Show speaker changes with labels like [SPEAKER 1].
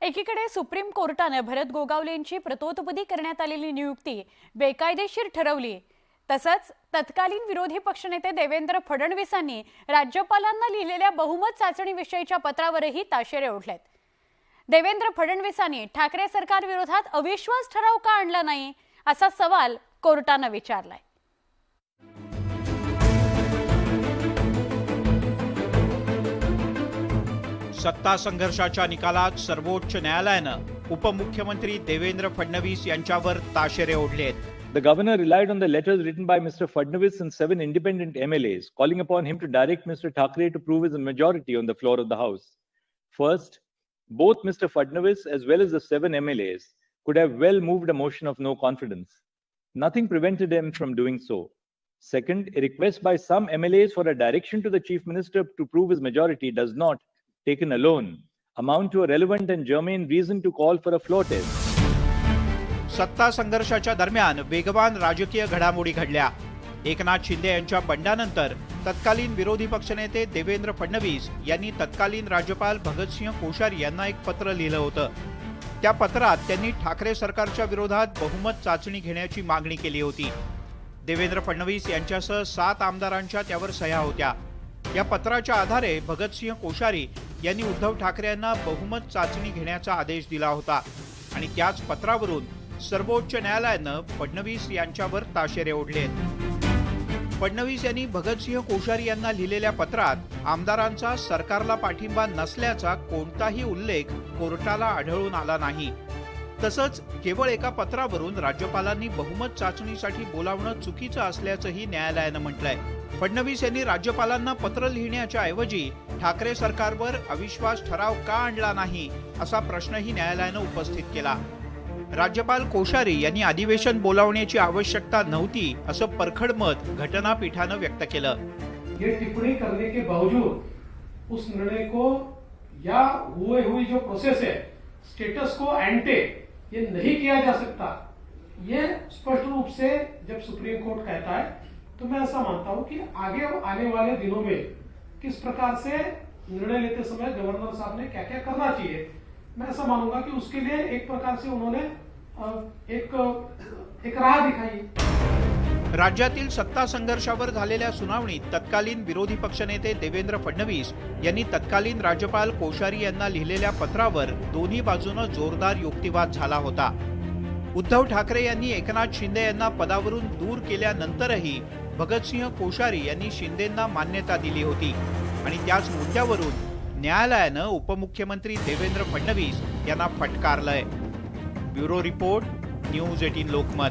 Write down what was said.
[SPEAKER 1] एकीकडे सुप्रीम कोर्टानं भरत गोगावलेंची प्रतोतपदी करण्यात आलेली नियुक्ती बेकायदेशीर ठरवली. तसंच तत्कालीन विरोधी पक्षनेते देवेंद्र फडणवीसांनी राज्यपालांना लिहिलेल्या बहुमत चाचणीविषयीच्या पत्रावरही ताशेरे ओढलेत. देवेंद्र फडणवीसांनी ठाकरे सरकार विरोधात अविश्वास ठराव का आणला नाही असा सवाल कोर्टानं विचारलाय.
[SPEAKER 2] सत्ता संघर्षाच्या निकालात सर्वोच्च न्यायालयानं उपमुख्यमंत्री देवेंद्र फडणवीस यांच्यावर ताशेरे ओढले आहेत
[SPEAKER 3] The governor relied on the letters written by Mr. Fadnavis and seven independent MLAs, calling upon him to direct Mr. Thackeray to prove his majority on the floor of the House. First, both Mr. Fadnavis as well as the seven MLAs could have well moved a motion of no confidence. Nothing prevented them from doing so. Second, a request by some MLAs for a direction to the Chief Minister to prove his majority does not, taken alone, amount to a relevant and germane reason to call for a floor test.
[SPEAKER 2] सत्ता संघर्षाच्या दरम्यान वेगवान राजकीय घडामोडी घडल्या. एकनाथ शिंदे यांच्या बंडानंतर तत्कालीन विरोधी पक्षनेते देवेंद्र फडणवीस यांनी तत्कालीन राज्यपाल भगतसिंह कोश्यारी यांना एक पत्र लिहिलं होतं. त्या पत्रात त्यांनी ठाकरे सरकारच्या विरोधात बहुमत चाचणी घेण्याची मागणी केली होती. देवेंद्र फडणवीस यांच्यासह सात आमदारांच्या त्यावर सह्या होत्या. या पत्राच्या आधारे भगतसिंह कोश्यारी यांनी उद्धव ठाकरे यांना बहुमत चाचणी घेण्याचा आदेश दिला होता. आणि त्याच पत्रावरून सर्वोच्च न्यायालयानं फडणवीस यांच्यावर ताशेरे ओढले फडणवीस यांनी भगतसिंह कोश्यारी यांना लिहिलेल्या पत्रात आमदारांचा सरकारला पाठिंबा नसल्याचा कोणताही उल्लेख कोर्टाला आढळून आला नाही. तसंच केवळ एका पत्रावरून राज्यपालांनी बहुमत चाचणीसाठी बोलावणं चुकीचं असल्याचंही न्यायालयानं म्हटलंय. फडणवीस यांनी राज्यपालांना पत्र लिहिण्याच्या ऐवजी ठाकरे सरकारवर अविश्वास ठराव का आणला नाही असा प्रश्नही न्यायालयानं उपस्थित केला. राज्यपाल कोश्यारी यांनी अधिवेशन बोलावण्याची आवश्यकता नव्हती असं परखड मत घटनापीठानं व्यक्त केलं.
[SPEAKER 4] ये टिप्पणी करने के बावजूद उस निर्णय को या हुए हुई जो प्रोसेस है स्टेटस को एंटे ये नहीं किया जा सकता। ये स्पष्ट रूप से जब सुप्रीम कोर्ट कहता है तो मैं ऐसा मानता हूँ कि आगे आने वाले दिनों में किस प्रकार से निर्णय लेते समय गवर्नर साहब ने क्या क्या करना चाहिए, मैं ऐसा मानूँगा कि उसके लिए एक प्रकार से उन्होंने एक एक राह दिखाई।
[SPEAKER 2] राज्यातील सत्ता संघर्षावर झालेल्या सुनावणीत तत्कालीन विरोधी पक्षनेते देवेंद्र फडणवीस यांनी तत्कालीन राज्यपाल कोश्यारी यांना लिहिलेल्या पत्रावर दोन्ही बाजूनं जोरदार युक्तिवाद झाला होता. उद्धव ठाकरे यांनी एकनाथ शिंदे यांना पदावरून दूर केल्यानंतरही भगतसिंह कोश्यारी यांनी शिंदेंना मान्यता दिली होती आणि त्याच मुद्द्यावरून न्यायालयानं उपमुख्यमंत्री देवेंद्र फडणवीस यांना फटकारलंय. Bureau report news eighteen Lokmat.